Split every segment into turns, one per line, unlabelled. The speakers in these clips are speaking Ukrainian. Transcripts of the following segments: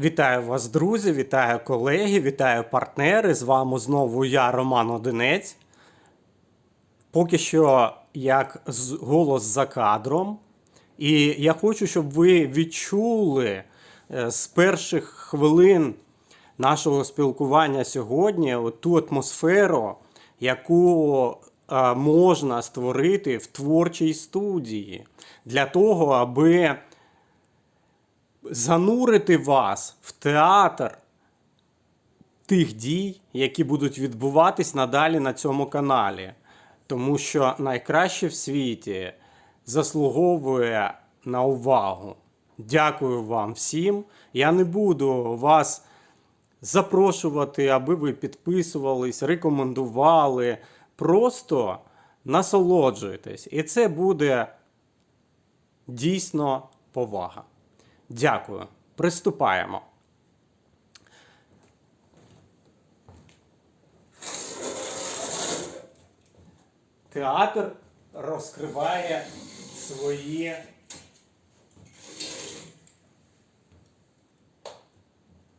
Вітаю вас, друзі, вітаю колеги, вітаю партнери. З вами знову я, Роман Одинець. Поки що як голос за кадром. І я хочу, щоб ви відчули е, з перших хвилин нашого спілкування сьогодні ту атмосферу, яку е, можна створити в творчій студії для того, аби занурити вас в театр тих дій, які будуть відбуватись надалі на цьому каналі. Тому що найкраще в світі заслуговує на увагу. Дякую вам всім. Я не буду вас запрошувати, аби ви підписувались, рекомендували. Просто насолоджуйтесь. І це буде дійсно повага. Дякую. Приступаємо. Театр розкриває свої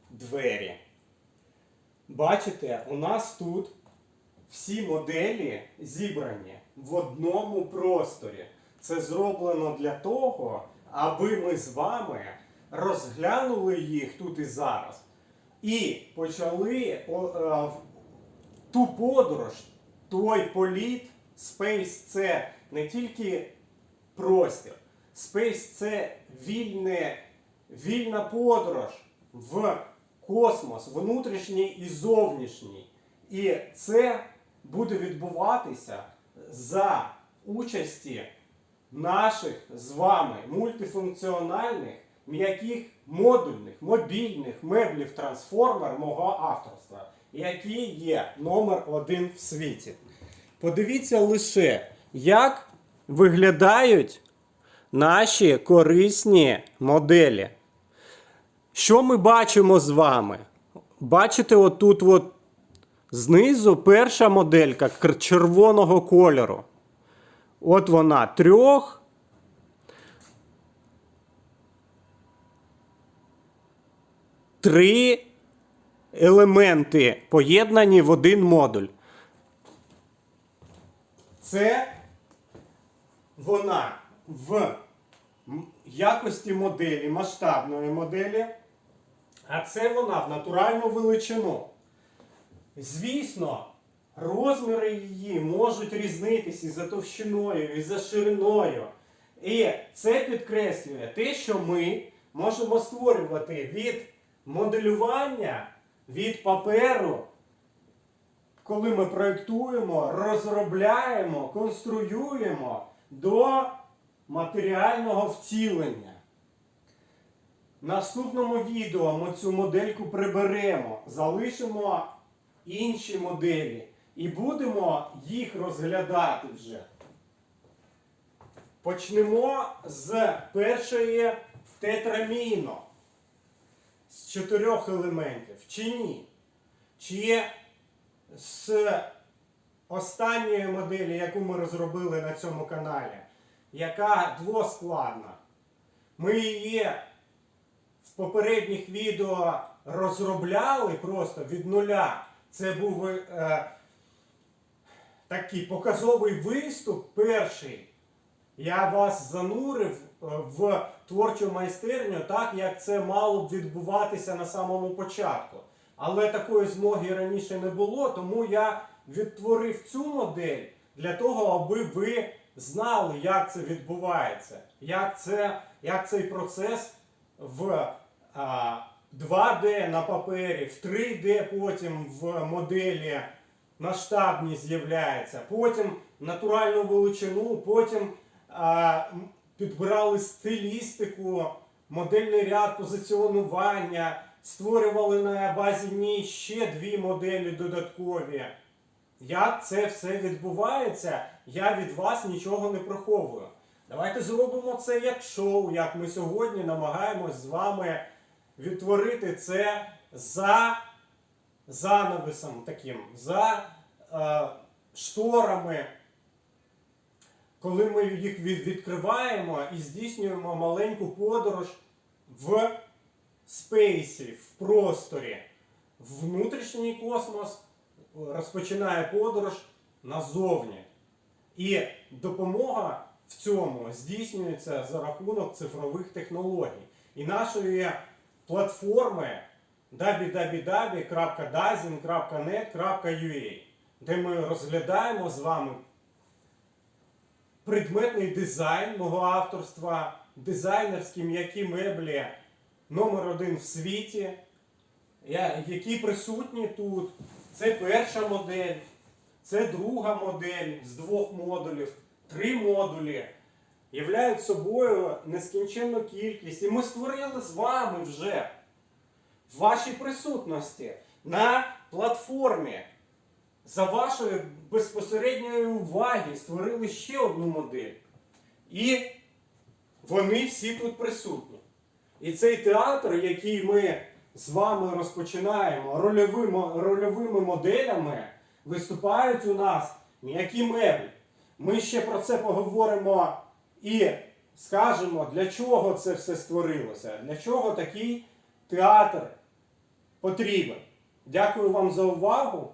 двері. Бачите, у нас тут всі моделі зібрані в одному просторі. Це зроблено для того, аби ми з вами розглянули їх тут і зараз. І почали е, ту подорож, той політ. Space це не тільки простір. Space це вільне, вільна подорож в космос, внутрішній і зовнішній. І це буде відбуватися за участі наших з вами мультифункціональних, м'яких модульних, мобільних меблів трансформер мого авторства, які є номер один в світі. Подивіться лише, як виглядають наші корисні моделі. Що ми бачимо з вами? Бачите, отут от знизу перша моделька червоного кольору. От вона трьох. Три елементи поєднані в один модуль. Це вона в якості моделі, масштабної моделі, а це вона в натуральну величину. Звісно, розміри її можуть різнитися і за товщиною, і за шириною. І це підкреслює те, що ми можемо створювати від моделювання, від паперу, коли ми проєктуємо, розробляємо, конструюємо до матеріального втілення. Наступному відео ми цю модельку приберемо, залишимо інші моделі і будемо їх розглядати вже. Почнемо з першої тетраміно з чотирьох елементів. Чи ні? Чи є з останньої моделі, яку ми розробили на цьому каналі, яка двоскладна. Ми її в попередніх відео розробляли просто від нуля. Це був е, такий показовий виступ перший. Я вас занурив е, в творчу майстерню так, як це мало б відбуватися на самому початку. Але такої змоги раніше не було, тому я відтворив цю модель для того, аби ви знали, як це відбувається, як, це, як цей процес в а, 2D на папері, в 3D потім в моделі масштабні з'являється, потім натуральну величину, потім а, підбирали стилістику, модельний ряд позиціонування, створювали на базі ній ще дві моделі додаткові. Як це все відбувається, я від вас нічого не приховую. Давайте зробимо це як шоу, як ми сьогодні намагаємось з вами відтворити це за занавесом таким, за е, шторами, коли ми їх відкриваємо і здійснюємо маленьку подорож в спейсі, в просторі, внутрішній космос розпочинає подорож назовні. І допомога в цьому здійснюється за рахунок цифрових технологій і нашої платформи www.dazin.net.ua, де ми розглядаємо з вами предметний дизайн мого авторства, дизайнерські м'які меблі номер один в світі, які присутні тут. Це перша модель, це друга модель з двох модулів, три модулі. Являють собою нескінченну кількість. І ми створили з вами вже в вашій присутності на платформі за вашої безпосередньої уваги створили ще одну модель. І вони всі тут присутні. І цей театр, який ми з вами розпочинаємо рольовими, рольовими моделями, виступають у нас м'які меблі. Ми ще про це поговоримо і скажемо, для чого це все створилося, для чого такий театр потрібен. Дякую вам за увагу